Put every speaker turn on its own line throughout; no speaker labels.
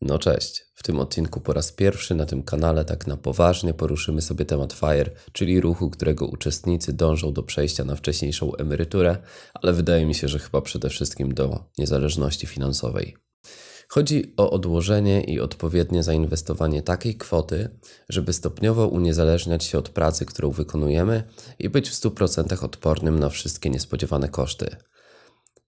No cześć. W tym odcinku po raz pierwszy na tym kanale tak na poważnie poruszymy sobie temat FIRE, czyli ruchu, którego uczestnicy dążą do przejścia na wcześniejszą emeryturę, ale wydaje mi się, że chyba przede wszystkim do niezależności finansowej. Chodzi o odłożenie i odpowiednie zainwestowanie takiej kwoty, żeby stopniowo uniezależniać się od pracy, którą wykonujemy i być w 100% odpornym na wszystkie niespodziewane koszty.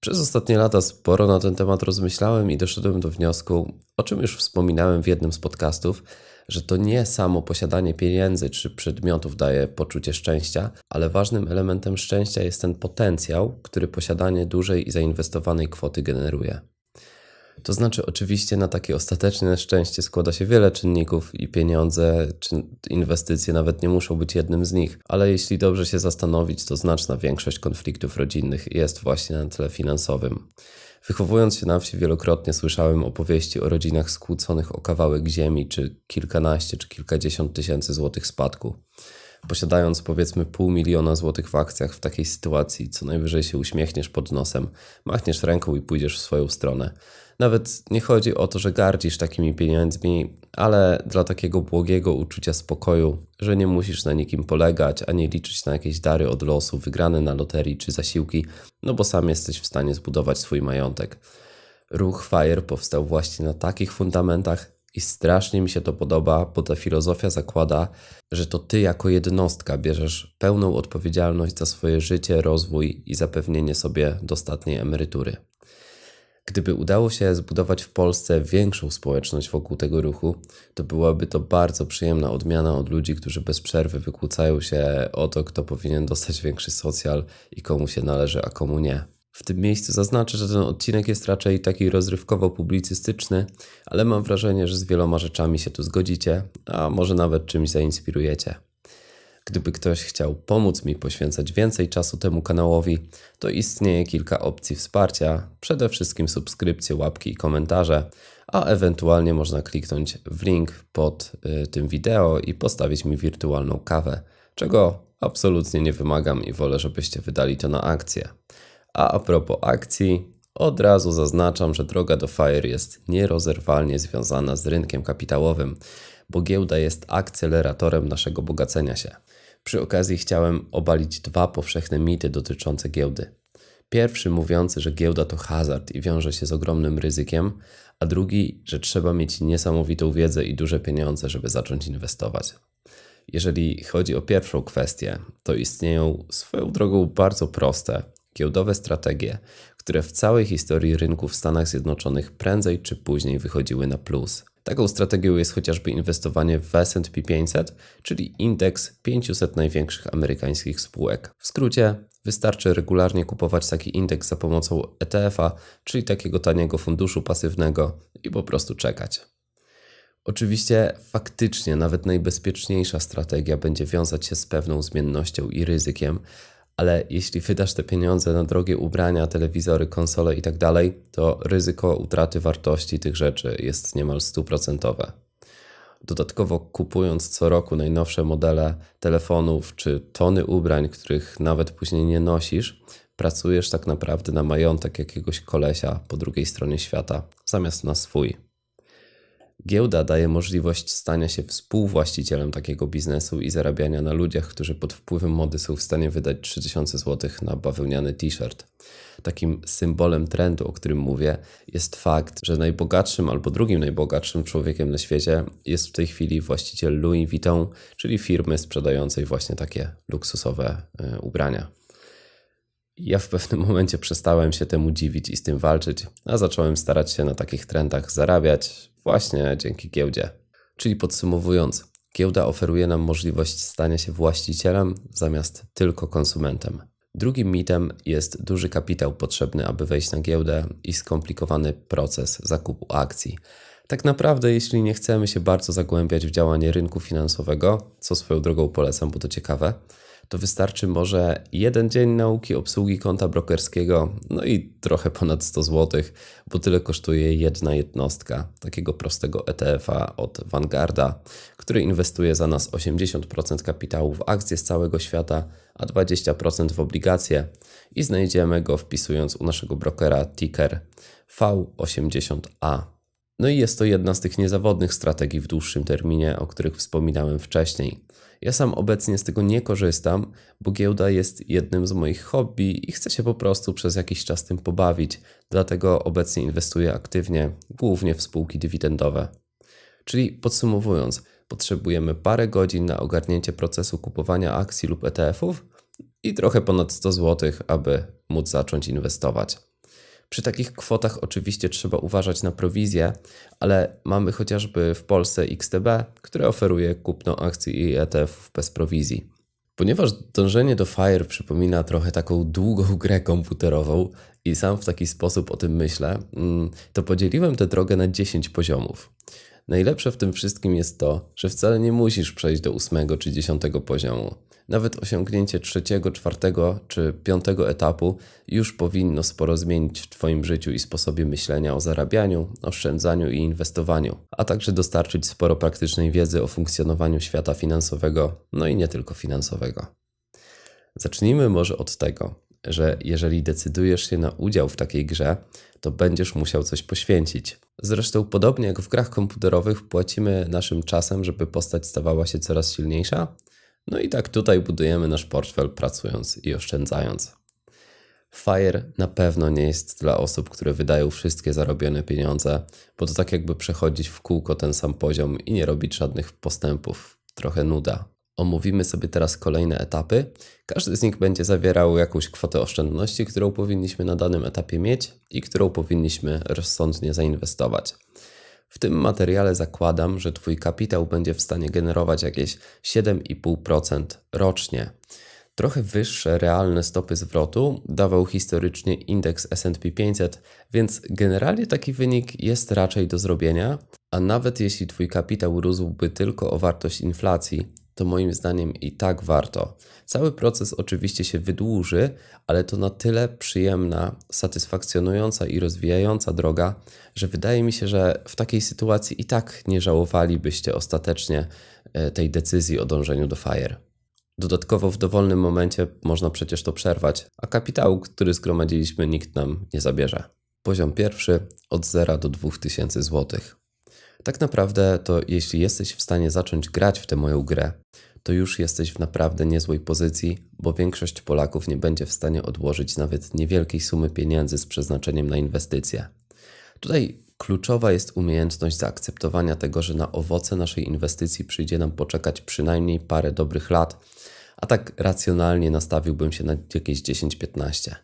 Przez ostatnie lata sporo na ten temat rozmyślałem i doszedłem do wniosku, o czym już wspominałem w jednym z podcastów, że to nie samo posiadanie pieniędzy czy przedmiotów daje poczucie szczęścia, ale ważnym elementem szczęścia jest ten potencjał, który posiadanie dużej i zainwestowanej kwoty generuje. To znaczy, oczywiście, na takie ostateczne szczęście składa się wiele czynników i pieniądze czy inwestycje nawet nie muszą być jednym z nich, ale jeśli dobrze się zastanowić, to znaczna większość konfliktów rodzinnych jest właśnie na tle finansowym. Wychowując się na wsi, wielokrotnie słyszałem opowieści o rodzinach skłóconych o kawałek ziemi, czy kilkanaście, czy kilkadziesiąt tysięcy złotych spadku. Posiadając powiedzmy pół miliona złotych w akcjach w takiej sytuacji, co najwyżej się uśmiechniesz pod nosem, machniesz ręką i pójdziesz w swoją stronę. Nawet nie chodzi o to, że gardzisz takimi pieniędzmi, ale dla takiego błogiego uczucia spokoju, że nie musisz na nikim polegać, ani liczyć na jakieś dary od losu, wygrane na loterii czy zasiłki, no bo sam jesteś w stanie zbudować swój majątek. Ruch FIRE powstał właśnie na takich fundamentach i strasznie mi się to podoba, bo ta filozofia zakłada, że to ty jako jednostka bierzesz pełną odpowiedzialność za swoje życie, rozwój i zapewnienie sobie dostatniej emerytury. Gdyby udało się zbudować w Polsce większą społeczność wokół tego ruchu, to byłaby to bardzo przyjemna odmiana od ludzi, którzy bez przerwy wykłócają się o to, kto powinien dostać większy socjal i komu się należy, a komu nie. W tym miejscu zaznaczę, że ten odcinek jest raczej taki rozrywkowo-publicystyczny, ale mam wrażenie, że z wieloma rzeczami się tu zgodzicie, a może nawet czymś zainspirujecie. Gdyby ktoś chciał pomóc mi poświęcać więcej czasu temu kanałowi, to istnieje kilka opcji wsparcia, przede wszystkim subskrypcje, łapki i komentarze, a ewentualnie można kliknąć w link pod y, tym wideo i postawić mi wirtualną kawę, czego absolutnie nie wymagam i wolę, żebyście wydali to na akcję. A a propos akcji, od razu zaznaczam, że droga do FIRE jest nierozerwalnie związana z rynkiem kapitałowym, bo giełda jest akceleratorem naszego bogacenia się. Przy okazji chciałem obalić dwa powszechne mity dotyczące giełdy. Pierwszy mówiący, że giełda to hazard i wiąże się z ogromnym ryzykiem, a drugi, że trzeba mieć niesamowitą wiedzę i duże pieniądze, żeby zacząć inwestować. Jeżeli chodzi o pierwszą kwestię, to istnieją swoją drogą bardzo proste, giełdowe strategie, które w całej historii rynku w Stanach Zjednoczonych prędzej czy później wychodziły na plus. Taką strategią jest chociażby inwestowanie w S&P 500, czyli indeks 500 największych amerykańskich spółek. W skrócie, wystarczy regularnie kupować taki indeks za pomocą ETF-a, czyli takiego taniego funduszu pasywnego i po prostu czekać. Oczywiście faktycznie nawet najbezpieczniejsza strategia będzie wiązać się z pewną zmiennością i ryzykiem, ale jeśli wydasz te pieniądze na drogie ubrania, telewizory, konsole i tak to ryzyko utraty wartości tych rzeczy jest niemal stuprocentowe. Dodatkowo kupując co roku najnowsze modele telefonów czy tony ubrań, których nawet później nie nosisz, pracujesz tak naprawdę na majątek jakiegoś kolesia po drugiej stronie świata, zamiast na swój. Giełda daje możliwość stania się współwłaścicielem takiego biznesu i zarabiania na ludziach, którzy pod wpływem mody są w stanie wydać 3000 zł na bawełniany t-shirt. Takim symbolem trendu, o którym mówię, jest fakt, że najbogatszym albo drugim najbogatszym człowiekiem na świecie jest w tej chwili właściciel Louis Vuitton, czyli firmy sprzedającej właśnie takie luksusowe y, ubrania. Ja w pewnym momencie przestałem się temu dziwić i z tym walczyć, a zacząłem starać się na takich trendach zarabiać właśnie dzięki giełdzie. Czyli podsumowując, giełda oferuje nam możliwość stania się właścicielem zamiast tylko konsumentem. Drugim mitem jest duży kapitał potrzebny, aby wejść na giełdę i skomplikowany proces zakupu akcji. Tak naprawdę, jeśli nie chcemy się bardzo zagłębiać w działanie rynku finansowego, co swoją drogą polecam, bo to ciekawe, to wystarczy może jeden dzień nauki obsługi konta brokerskiego, no i trochę ponad 100 zł, bo tyle kosztuje jedna jednostka takiego prostego ETF-a od Vanguarda, który inwestuje za nas 80% kapitału w akcje z całego świata, a 20% w obligacje i znajdziemy go wpisując u naszego brokera ticker V80A. No i jest to jedna z tych niezawodnych strategii w dłuższym terminie, o których wspominałem wcześniej. Ja sam obecnie z tego nie korzystam, bo giełda jest jednym z moich hobby i chcę się po prostu przez jakiś czas tym pobawić, dlatego obecnie inwestuję aktywnie, głównie w spółki dywidendowe. Czyli podsumowując, potrzebujemy parę godzin na ogarnięcie procesu kupowania akcji lub ETF-ów i trochę ponad 100 zł, aby móc zacząć inwestować. Przy takich kwotach oczywiście trzeba uważać na prowizję, ale mamy chociażby w Polsce XTB, które oferuje kupno akcji i ETF bez prowizji. Ponieważ dążenie do FIRE przypomina trochę taką długą grę komputerową i sam w taki sposób o tym myślę, mm, to podzieliłem tę drogę na 10 poziomów. Najlepsze w tym wszystkim jest to, że wcale nie musisz przejść do ósmego czy dziesiątego poziomu. Nawet osiągnięcie trzeciego, czwartego czy piątego etapu już powinno sporo zmienić w Twoim życiu i sposobie myślenia o zarabianiu, oszczędzaniu i inwestowaniu, a także dostarczyć sporo praktycznej wiedzy o funkcjonowaniu świata finansowego, no i nie tylko finansowego. Zacznijmy może od tego, że jeżeli decydujesz się na udział w takiej grze, to będziesz musiał coś poświęcić. Zresztą, podobnie jak w grach komputerowych, płacimy naszym czasem, żeby postać stawała się coraz silniejsza. No i tak tutaj budujemy nasz portfel pracując i oszczędzając. Fire na pewno nie jest dla osób, które wydają wszystkie zarobione pieniądze, bo to tak jakby przechodzić w kółko ten sam poziom i nie robić żadnych postępów. Trochę nuda. Omówimy sobie teraz kolejne etapy. Każdy z nich będzie zawierał jakąś kwotę oszczędności, którą powinniśmy na danym etapie mieć i którą powinniśmy rozsądnie zainwestować. W tym materiale zakładam, że Twój kapitał będzie w stanie generować jakieś 7,5% rocznie. Trochę wyższe realne stopy zwrotu dawał historycznie indeks SP 500, więc generalnie taki wynik jest raczej do zrobienia, a nawet jeśli Twój kapitał rósłby tylko o wartość inflacji, to moim zdaniem i tak warto. Cały proces oczywiście się wydłuży, ale to na tyle przyjemna, satysfakcjonująca i rozwijająca droga, że wydaje mi się, że w takiej sytuacji i tak nie żałowalibyście ostatecznie e, tej decyzji o dążeniu do FIRE. Dodatkowo w dowolnym momencie można przecież to przerwać, a kapitału, który zgromadziliśmy, nikt nam nie zabierze. Poziom pierwszy od 0 do 2000 zł. Tak naprawdę to jeśli jesteś w stanie zacząć grać w tę moją grę, to już jesteś w naprawdę niezłej pozycji, bo większość Polaków nie będzie w stanie odłożyć nawet niewielkiej sumy pieniędzy z przeznaczeniem na inwestycje. Tutaj kluczowa jest umiejętność zaakceptowania tego, że na owoce naszej inwestycji przyjdzie nam poczekać przynajmniej parę dobrych lat, a tak racjonalnie nastawiłbym się na jakieś 10-15.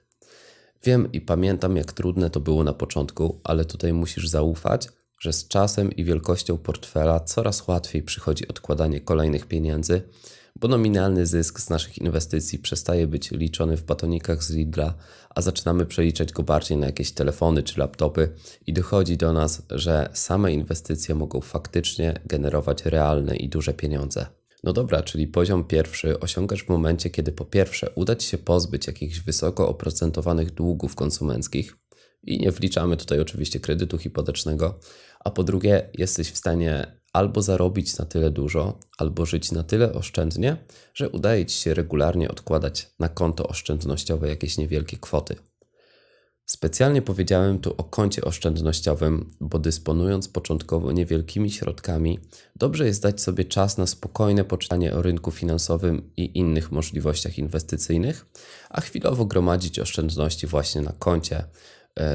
Wiem i pamiętam, jak trudne to było na początku, ale tutaj musisz zaufać, że z czasem i wielkością portfela coraz łatwiej przychodzi odkładanie kolejnych pieniędzy, bo nominalny zysk z naszych inwestycji przestaje być liczony w batonikach z Lidla, a zaczynamy przeliczać go bardziej na jakieś telefony czy laptopy i dochodzi do nas, że same inwestycje mogą faktycznie generować realne i duże pieniądze. No dobra, czyli poziom pierwszy osiągasz w momencie, kiedy po pierwsze uda Ci się pozbyć jakichś wysoko oprocentowanych długów konsumenckich, i nie wliczamy tutaj oczywiście kredytu hipotecznego, a po drugie, jesteś w stanie albo zarobić na tyle dużo, albo żyć na tyle oszczędnie, że udaje ci się regularnie odkładać na konto oszczędnościowe jakieś niewielkie kwoty. Specjalnie powiedziałem tu o koncie oszczędnościowym, bo dysponując początkowo niewielkimi środkami, dobrze jest dać sobie czas na spokojne poczytanie o rynku finansowym i innych możliwościach inwestycyjnych, a chwilowo gromadzić oszczędności właśnie na koncie,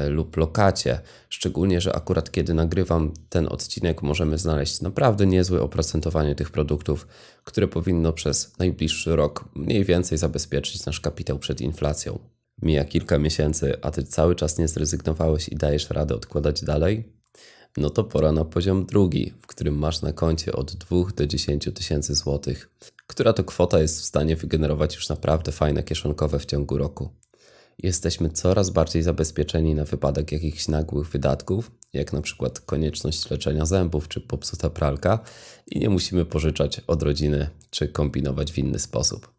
lub lokacie. Szczególnie, że akurat kiedy nagrywam ten odcinek, możemy znaleźć naprawdę niezłe oprocentowanie tych produktów, które powinno przez najbliższy rok mniej więcej zabezpieczyć nasz kapitał przed inflacją. Mija kilka miesięcy, a ty cały czas nie zrezygnowałeś i dajesz radę odkładać dalej? No to pora na poziom drugi, w którym masz na koncie od 2 do 10 tysięcy złotych, która to kwota jest w stanie wygenerować już naprawdę fajne kieszonkowe w ciągu roku jesteśmy coraz bardziej zabezpieczeni na wypadek jakichś nagłych wydatków, jak na przykład konieczność leczenia zębów czy popsuta pralka i nie musimy pożyczać od rodziny czy kombinować w inny sposób.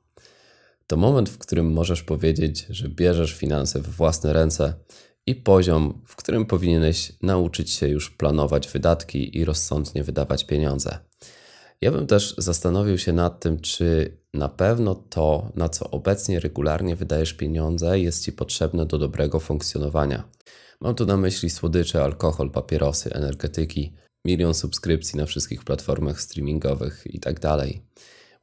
To moment, w którym możesz powiedzieć, że bierzesz finanse w własne ręce i poziom, w którym powinieneś nauczyć się już planować wydatki i rozsądnie wydawać pieniądze. Ja bym też zastanowił się nad tym, czy na pewno to, na co obecnie regularnie wydajesz pieniądze, jest Ci potrzebne do dobrego funkcjonowania. Mam tu na myśli słodycze, alkohol, papierosy, energetyki, milion subskrypcji na wszystkich platformach streamingowych itd. Tak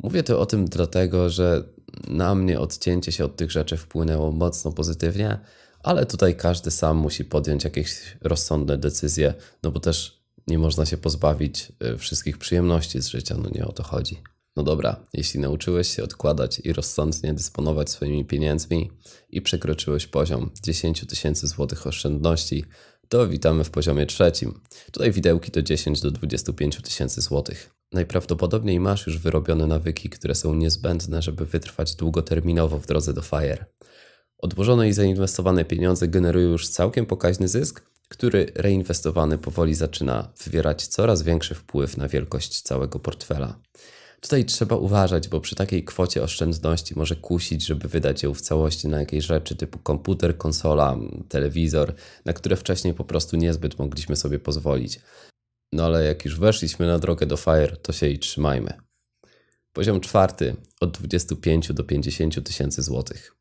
Mówię tu o tym dlatego, że na mnie odcięcie się od tych rzeczy wpłynęło mocno pozytywnie, ale tutaj każdy sam musi podjąć jakieś rozsądne decyzje, no bo też nie można się pozbawić y, wszystkich przyjemności z życia, no nie o to chodzi. No dobra, jeśli nauczyłeś się odkładać i rozsądnie dysponować swoimi pieniędzmi i przekroczyłeś poziom 10 tysięcy złotych oszczędności, to witamy w poziomie trzecim. Tutaj widełki to 10 do 25 tysięcy złotych. Najprawdopodobniej masz już wyrobione nawyki, które są niezbędne, żeby wytrwać długoterminowo w drodze do FIRE. Odłożone i zainwestowane pieniądze generują już całkiem pokaźny zysk, który reinwestowany powoli zaczyna wywierać coraz większy wpływ na wielkość całego portfela. Tutaj trzeba uważać, bo przy takiej kwocie oszczędności może kusić, żeby wydać ją w całości na jakieś rzeczy typu komputer, konsola, telewizor, na które wcześniej po prostu niezbyt mogliśmy sobie pozwolić. No ale jak już weszliśmy na drogę do FIRE, to się jej trzymajmy. Poziom czwarty od 25 do 50 tysięcy złotych.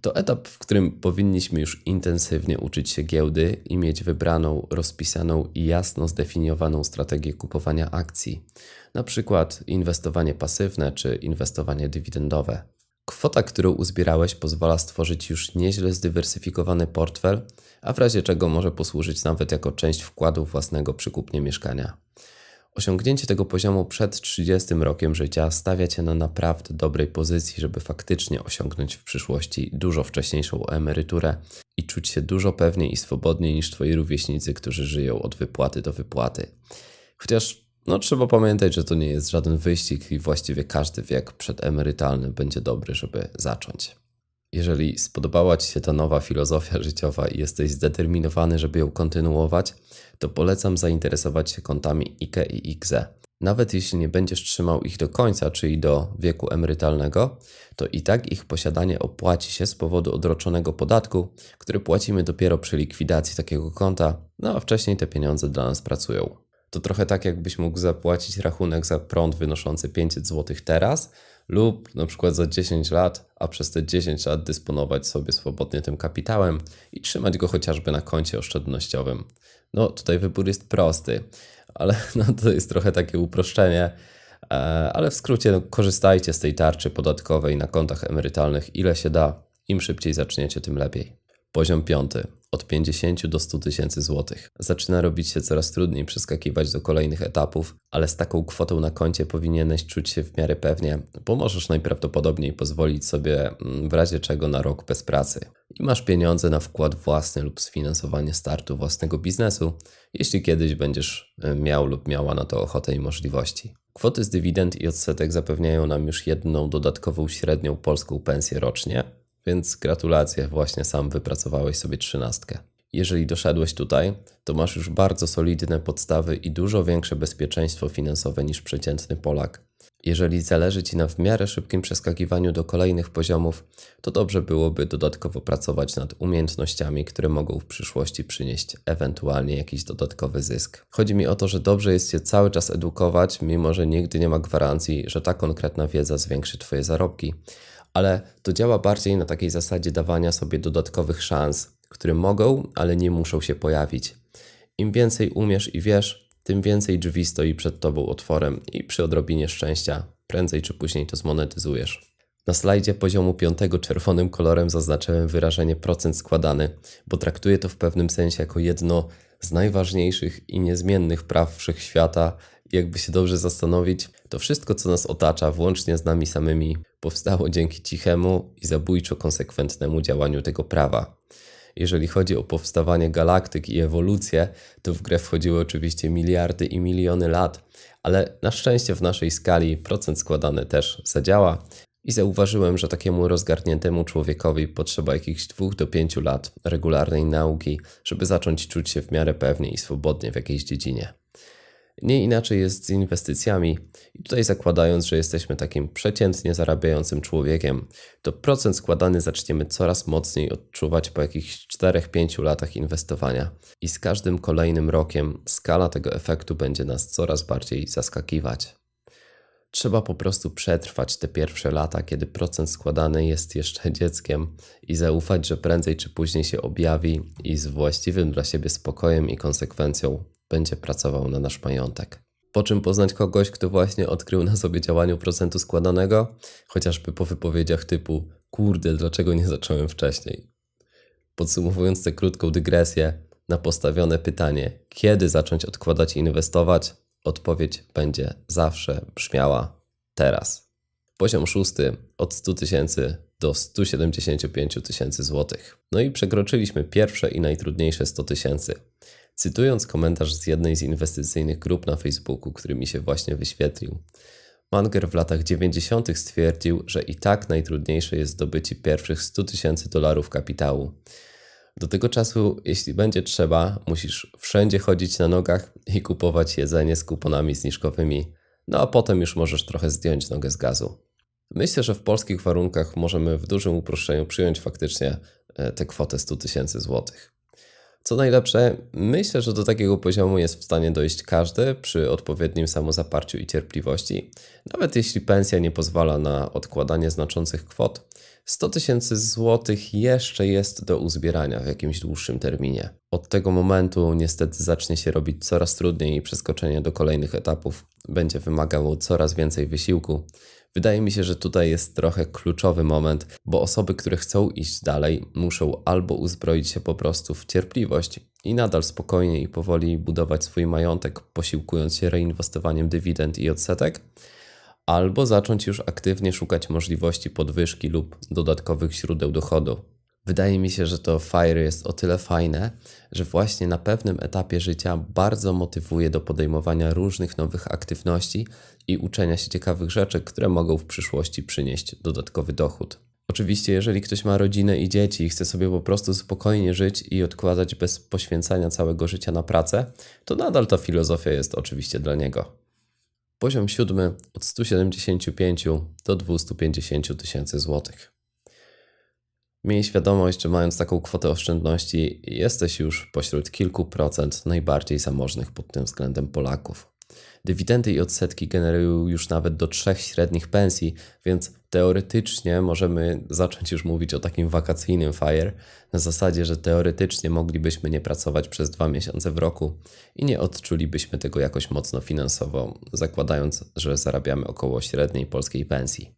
To etap, w którym powinniśmy już intensywnie uczyć się giełdy i mieć wybraną, rozpisaną i jasno zdefiniowaną strategię kupowania akcji, na przykład inwestowanie pasywne czy inwestowanie dywidendowe. Kwota, którą uzbierałeś, pozwala stworzyć już nieźle zdywersyfikowany portfel, a w razie czego może posłużyć nawet jako część wkładu własnego przy kupnie mieszkania. Osiągnięcie tego poziomu przed 30 rokiem życia stawia cię na naprawdę dobrej pozycji, żeby faktycznie osiągnąć w przyszłości dużo wcześniejszą emeryturę i czuć się dużo pewniej i swobodniej niż twoi rówieśnicy, którzy żyją od wypłaty do wypłaty. Chociaż no, trzeba pamiętać, że to nie jest żaden wyścig i właściwie każdy wiek przedemerytalny będzie dobry, żeby zacząć. Jeżeli spodobała Ci się ta nowa filozofia życiowa i jesteś zdeterminowany, żeby ją kontynuować, to polecam zainteresować się kontami IKE i IKZE. Nawet jeśli nie będziesz trzymał ich do końca, czyli do wieku emerytalnego, to i tak ich posiadanie opłaci się z powodu odroczonego podatku, który płacimy dopiero przy likwidacji takiego konta, no a wcześniej te pieniądze dla nas pracują. To trochę tak, jakbyś mógł zapłacić rachunek za prąd wynoszący 500 zł teraz, lub na przykład za 10 lat, a przez te 10 lat dysponować sobie swobodnie tym kapitałem i trzymać go chociażby na koncie oszczędnościowym. No tutaj wybór jest prosty, ale no, to jest trochę takie uproszczenie. E, ale w skrócie, no, korzystajcie z tej tarczy podatkowej na kontach emerytalnych ile się da. Im szybciej zaczniecie, tym lepiej. Poziom piąty od 50 do 100 tysięcy złotych. Zaczyna robić się coraz trudniej przeskakiwać do kolejnych etapów, ale z taką kwotą na koncie powinieneś czuć się w miarę pewnie, bo możesz najprawdopodobniej pozwolić sobie mm, w razie czego na rok bez pracy. I masz pieniądze na wkład własny lub sfinansowanie startu własnego biznesu, jeśli kiedyś będziesz e, miał lub miała na to ochotę i możliwości. Kwoty z dywidend i odsetek zapewniają nam już jedną dodatkową średnią polską pensję rocznie, więc gratulacje, właśnie sam wypracowałeś sobie trzynastkę. Jeżeli doszedłeś tutaj, to masz już bardzo solidne podstawy i dużo większe bezpieczeństwo finansowe niż przeciętny Polak. Jeżeli zależy Ci na w miarę szybkim przeskakiwaniu do kolejnych poziomów, to dobrze byłoby dodatkowo pracować nad umiejętnościami, które mogą w przyszłości przynieść ewentualnie jakiś dodatkowy zysk. Chodzi mi o to, że dobrze jest się cały czas edukować, mimo że nigdy nie ma gwarancji, że ta konkretna wiedza zwiększy Twoje zarobki, ale to działa bardziej na takiej zasadzie dawania sobie dodatkowych szans, które mogą, ale nie muszą się pojawić. Im więcej umiesz i wiesz, tym więcej drzwi stoi przed tobą otworem i przy odrobinie szczęścia prędzej czy później to zmonetyzujesz. Na slajdzie poziomu 5 czerwonym kolorem zaznaczyłem wyrażenie procent składany, bo traktuję to w pewnym sensie jako jedno z najważniejszych i niezmiennych praw wszechświata. Jakby się dobrze zastanowić, to wszystko, co nas otacza, włącznie z nami samymi, powstało dzięki cichemu i zabójczo konsekwentnemu działaniu tego prawa. Jeżeli chodzi o powstawanie galaktyk i ewolucję, to w grę wchodziły oczywiście miliardy i miliony lat, ale na szczęście w naszej skali procent składany też zadziała i zauważyłem, że takiemu rozgarniętemu człowiekowi potrzeba jakichś dwóch do pięciu lat regularnej nauki, żeby zacząć czuć się w miarę pewnie i swobodnie w jakiejś dziedzinie. Nie inaczej jest z inwestycjami. I tutaj zakładając, że jesteśmy takim przeciętnie zarabiającym człowiekiem, to procent składany zaczniemy coraz mocniej odczuwać po jakichś 4-5 latach inwestowania. I z każdym kolejnym rokiem skala tego efektu będzie nas coraz bardziej zaskakiwać. Trzeba po prostu przetrwać te pierwsze lata, kiedy procent składany jest jeszcze dzieckiem i zaufać, że prędzej czy później się objawi i z właściwym dla siebie spokojem i konsekwencją będzie pracował na nasz majątek. Po czym poznać kogoś, kto właśnie odkrył na sobie działaniu procentu składanego, chociażby po wypowiedziach typu: Kurde, dlaczego nie zacząłem wcześniej? Podsumowując tę krótką dygresję, na postawione pytanie, kiedy zacząć odkładać i inwestować, odpowiedź będzie zawsze brzmiała teraz. Poziom szósty od 100 tysięcy do 175 tysięcy złotych. No i przekroczyliśmy pierwsze i najtrudniejsze 100 tysięcy. Cytując komentarz z jednej z inwestycyjnych grup na Facebooku, który mi się właśnie wyświetlił, Manger w latach 90. stwierdził, że i tak najtrudniejsze jest zdobycie pierwszych 100 tysięcy dolarów kapitału. Do tego czasu, jeśli będzie trzeba, musisz wszędzie chodzić na nogach i kupować jedzenie z kuponami zniżkowymi, no a potem już możesz trochę zdjąć nogę z gazu. Myślę, że w polskich warunkach możemy w dużym uproszczeniu przyjąć faktycznie e, tę kwotę 100 tysięcy złotych. Co najlepsze, myślę, że do takiego poziomu jest w stanie dojść każdy przy odpowiednim samozaparciu i cierpliwości, nawet jeśli pensja nie pozwala na odkładanie znaczących kwot. 100 tysięcy złotych jeszcze jest do uzbierania w jakimś dłuższym terminie. Od tego momentu niestety zacznie się robić coraz trudniej i przeskoczenie do kolejnych etapów będzie wymagało coraz więcej wysiłku. Wydaje mi się, że tutaj jest trochę kluczowy moment, bo osoby, które chcą iść dalej, muszą albo uzbroić się po prostu w cierpliwość i nadal spokojnie i powoli budować swój majątek, posiłkując się reinwestowaniem dywidend i odsetek, albo zacząć już aktywnie szukać możliwości podwyżki lub dodatkowych źródeł dochodu. Wydaje mi się, że to FIRE jest o tyle fajne, że właśnie na pewnym etapie życia bardzo motywuje do podejmowania różnych nowych aktywności i uczenia się ciekawych rzeczy, które mogą w przyszłości przynieść dodatkowy dochód. Oczywiście, jeżeli ktoś ma rodzinę i dzieci i chce sobie po prostu spokojnie żyć i odkładać bez poświęcania całego życia na pracę, to nadal ta filozofia jest oczywiście dla niego. Poziom siódmy od 175 do 250 tysięcy złotych. Miej świadomość, że mając taką kwotę oszczędności, jesteś już pośród kilku procent najbardziej zamożnych pod tym względem Polaków. Dywidendy i odsetki generują już nawet do trzech średnich pensji, więc teoretycznie możemy zacząć już mówić o takim wakacyjnym FIRE, na zasadzie, że teoretycznie moglibyśmy nie pracować przez dwa miesiące w roku i nie odczulibyśmy tego jakoś mocno finansowo, zakładając, że zarabiamy około średniej polskiej pensji.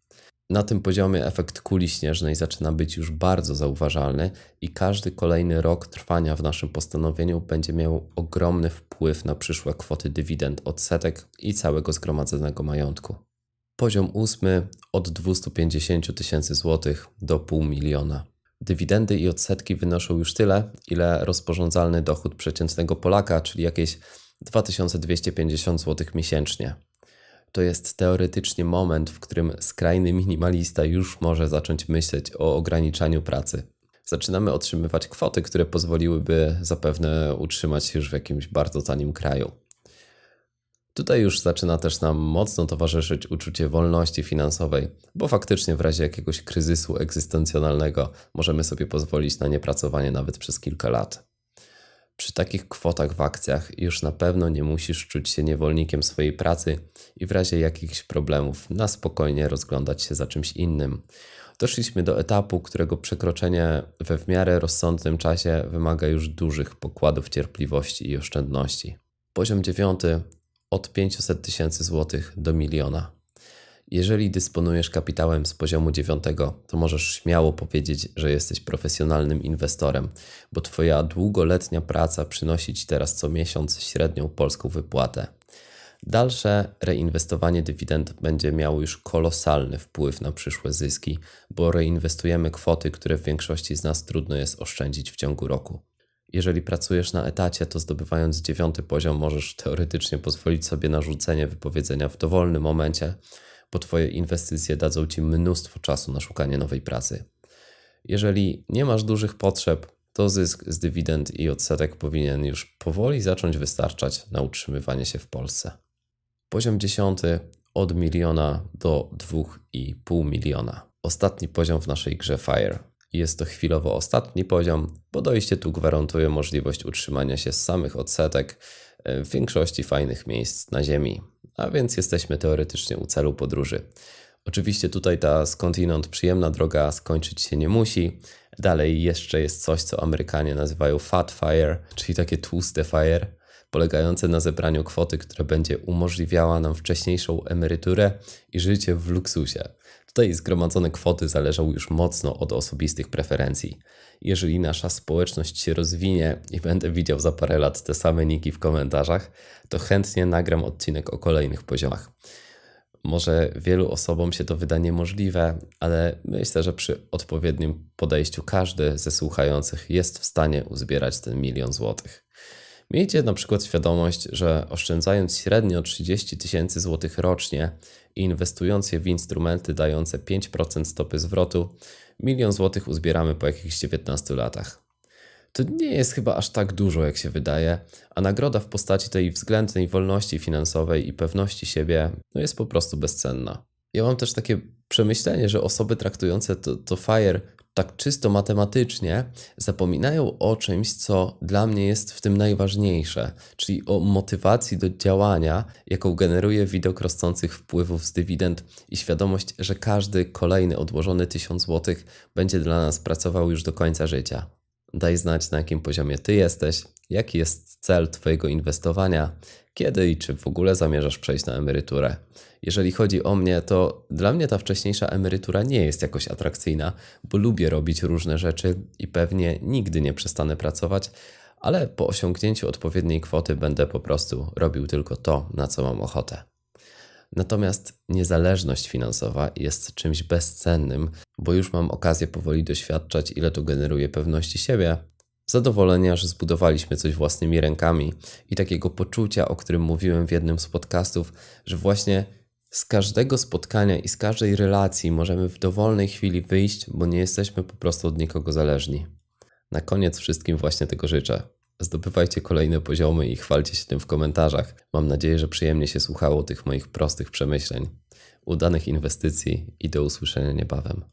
Na tym poziomie efekt kuli śnieżnej zaczyna być już bardzo zauważalny i każdy kolejny rok trwania w naszym postanowieniu będzie miał ogromny wpływ na przyszłe kwoty dywidend, odsetek i całego zgromadzonego majątku. Poziom ósmy od 250 tysięcy złotych do pół miliona. Dywidendy i odsetki wynoszą już tyle, ile rozporządzalny dochód przeciętnego Polaka, czyli jakieś 2250 zł miesięcznie to jest teoretycznie moment, w którym skrajny minimalista już może zacząć myśleć o ograniczaniu pracy. Zaczynamy otrzymywać kwoty, które pozwoliłyby zapewne utrzymać się już w jakimś bardzo tanim kraju. Tutaj już zaczyna też nam mocno towarzyszyć uczucie wolności finansowej, bo faktycznie w razie jakiegoś kryzysu egzystencjonalnego możemy sobie pozwolić na niepracowanie nawet przez kilka lat. Przy takich kwotach w akcjach już na pewno nie musisz czuć się niewolnikiem swojej pracy i w razie jakichś problemów na spokojnie rozglądać się za czymś innym. Doszliśmy do etapu, którego przekroczenie we w miarę rozsądnym czasie wymaga już dużych pokładów cierpliwości i oszczędności. Poziom dziewiąty od 500 tysięcy złotych do miliona. Jeżeli dysponujesz kapitałem z poziomu 9, to możesz śmiało powiedzieć, że jesteś profesjonalnym inwestorem, bo Twoja długoletnia praca przynosi Ci teraz co miesiąc średnią polską wypłatę. Dalsze reinwestowanie dywidend będzie miało już kolosalny wpływ na przyszłe zyski, bo reinwestujemy kwoty, które w większości z nas trudno jest oszczędzić w ciągu roku. Jeżeli pracujesz na etacie, to zdobywając dziewiąty poziom, możesz teoretycznie pozwolić sobie na rzucenie wypowiedzenia w dowolnym momencie bo Twoje inwestycje dadzą Ci mnóstwo czasu na szukanie nowej pracy. Jeżeli nie masz dużych potrzeb, to zysk z dywidend i odsetek powinien już powoli zacząć wystarczać na utrzymywanie się w Polsce. Poziom dziesiąty od miliona do 2,5 miliona. Ostatni poziom w naszej grze Fire. Jest to chwilowo ostatni poziom, bo dojście tu gwarantuje możliwość utrzymania się z samych odsetek w większości fajnych miejsc na Ziemi a więc jesteśmy teoretycznie u celu podróży. Oczywiście tutaj ta skądinąd przyjemna droga skończyć się nie musi. Dalej jeszcze jest coś, co Amerykanie nazywają fat fire, czyli takie tłuste fire, polegające na zebraniu kwoty, która będzie umożliwiała nam wcześniejszą emeryturę i życie w luksusie. Tutaj zgromadzone kwoty zależą już mocno od osobistych preferencji. Jeżeli nasza społeczność się rozwinie i będę widział za parę lat te same niki w komentarzach, to chętnie nagram odcinek o kolejnych poziomach. Może wielu osobom się to wyda niemożliwe, ale myślę, że przy odpowiednim podejściu każdy ze słuchających jest w stanie uzbierać ten milion złotych. Miejcie na przykład świadomość, że oszczędzając średnio 30 tysięcy złotych rocznie i inwestując je w instrumenty dające 5% stopy zwrotu, milion złotych uzbieramy po jakichś 19 latach. To nie jest chyba aż tak dużo, jak się wydaje, a nagroda w postaci tej względnej wolności finansowej i pewności siebie no jest po prostu bezcenna. Ja mam też takie przemyślenie, że osoby traktujące to, to FIRE tak czysto matematycznie zapominają o czymś, co dla mnie jest w tym najważniejsze, czyli o motywacji do działania, jaką generuje widok rosnących wpływów z dywidend i świadomość, że każdy kolejny odłożony 1000 zł będzie dla nas pracował już do końca życia. Daj znać, na jakim poziomie Ty jesteś, jaki jest cel Twojego inwestowania, kiedy i czy w ogóle zamierzasz przejść na emeryturę. Jeżeli chodzi o mnie, to dla mnie ta wcześniejsza emerytura nie jest jakoś atrakcyjna, bo lubię robić różne rzeczy i pewnie nigdy nie przestanę pracować, ale po osiągnięciu odpowiedniej kwoty będę po prostu robił tylko to, na co mam ochotę. Natomiast niezależność finansowa jest czymś bezcennym, bo już mam okazję powoli doświadczać, ile to generuje pewności siebie, zadowolenia, że zbudowaliśmy coś własnymi rękami i takiego poczucia, o którym mówiłem w jednym z podcastów, że właśnie z każdego spotkania i z każdej relacji możemy w dowolnej chwili wyjść, bo nie jesteśmy po prostu od nikogo zależni. Na koniec wszystkim właśnie tego życzę. Zdobywajcie kolejne poziomy i chwalcie się tym w komentarzach. Mam nadzieję, że przyjemnie się słuchało tych moich prostych przemyśleń. Udanych inwestycji i do usłyszenia niebawem.